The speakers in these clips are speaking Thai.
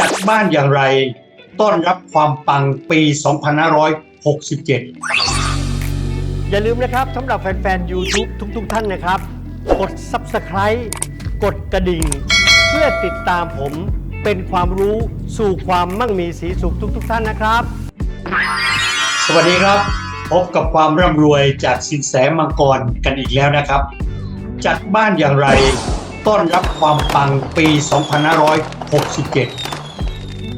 จัดบ้านอย่างไร ต้อนรับความปังปี 2567 อย่าลืมนะครับสำหรับแฟนๆ YouTube ทุกๆทท่านนะครับ กด Subscribe กดกระดิ่ง เพื่อติดตามผมเป็นความรู้สู่ความมั่งมีสีสุขทุกๆทท่านนะครับ สวัสดีครับ พบกับความร่ำรวยจากสินแสมังกรกันอีกแล้วนะครับ จัดบ้านอย่างไร ต้อนรับความปังปี 2567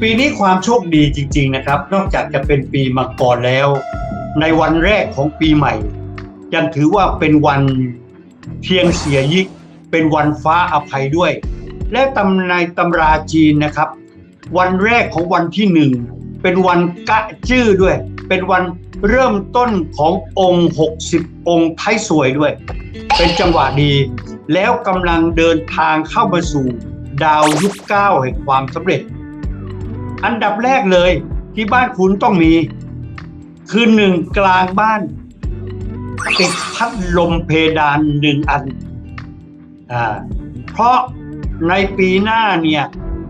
ปีนี้ความโชคดีจริง ๆนะครับ นอกจากจะเป็นปีมังกรแล้ว ในวันแรกของปีใหม่ ยังถือว่าเป็นวันเทียงเสียยิก เป็นวันฟ้าอภัยด้วย และตำในตำราจีนนะครับ วันแรกของวันที่หนึ่งเป็นวันกะจื้อด้วย เป็นวันเริ่มต้นขององค์ 60 องค์ไทยสวยด้วย เป็นจังหวะดี แล้วกำลังเดินทางเข้ามาสู่ ดาวยุคเก้าแห่งความสำเร็จ อันดับแรกเลยที่บ้านคุณต้องมี คือหนึ่งกลางบ้าน ติดพัดลมเพดานหนึ่งอันอ่าเพราะในปีหน้าเนี่ย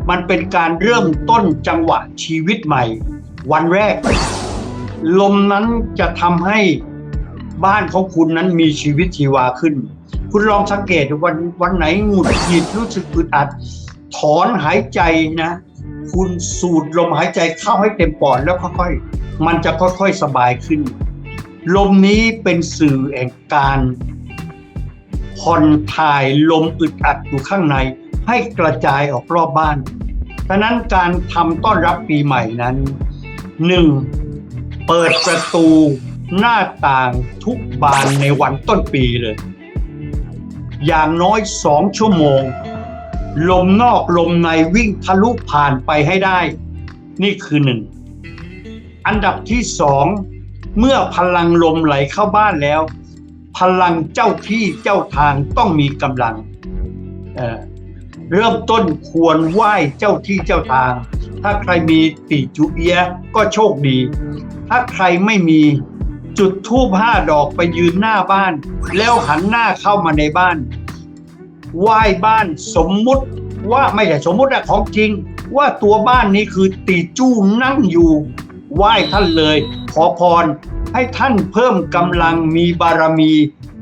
มันเป็นการเริ่มต้นจังหวะชีวิตใหม่ วันแรก ลมนั้นจะทำให้บ้านของคุณนั้นมีชีวิตชีวาขึ้น คุณลองสังเกตวันวันไหนหงุดหงิดรู้สึกอึดอัด ถอนหายใจนะ คุณสูดลมหายใจเข้าให้เต็มปอดแล้วค่อยๆ มันจะค่อยๆสบายขึ้น ลมนี้เป็นสื่อแห่งการผ่อนถ่ายลมอึดอัดอยู่ข้างใน ให้กระจายออกรอบบ้านดังนั้นการทำต้อนรับปีใหม่นั้นหนึ่งเปิดประตูหน้าต่างทุกบานในวันต้นปีเลย อย่างน้อยสองชั่วโมง ลมนอกลมในวิ่งทะลุผ่านไปให้ได้ นี่คือหนึ่ง อันดับที่สอง เมื่อพลังลมไหลเข้าบ้านแล้ว พลังเจ้าที่เจ้าทางต้องมีกำลังเเริ่มต้นควรไหว้เจ้าที่เจ้าทาง ถ้าใครมีติจุเอียะก็โชคดี ถ้าใครไม่มีจุดทูบห้าดอกไปยืนหน้าบ้าน แล้วหันหน้าเข้ามาในบ้าน ไหว้บ้านสมมุติว่าไม่ใช่สมมุติอะของจริง ว่าตัวบ้านนี้คือตีจู้นั่งอยู่ ไหว้ท่านเลย ขอพรให้ท่านเพิ่มกำลังมีบารมี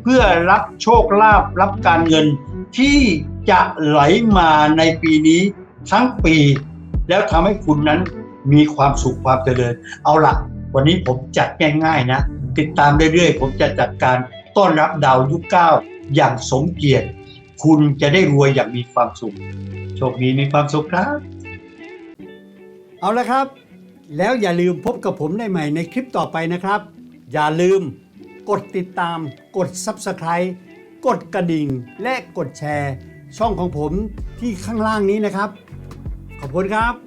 เพื่อรับโชคลาภรับการเงิน ที่จะไหลมาในปีนี้ทั้งปี แล้วทำให้คุณนั้นมีความสุขความเจริญ เอาล่ะวันนี้ผมจัดง่ายๆนะ ติดตามเรื่อยๆ ผมจะจัดการต้อนรับดาวยุคเก้าอย่างสมเกียรติ คุณจะได้รวยอย่างมีความสุข โชคดีมีความสุขครับ เอาละครับ แล้วอย่าลืมพบกับผมได้ใหม่ในคลิปต่อไปนะครับ อย่าลืมกดติดตาม กด Subscribe กดกระดิ่ง และกดแชร์ ช่องของผมที่ข้างล่างนี้นะครับ ขอบคุณครับ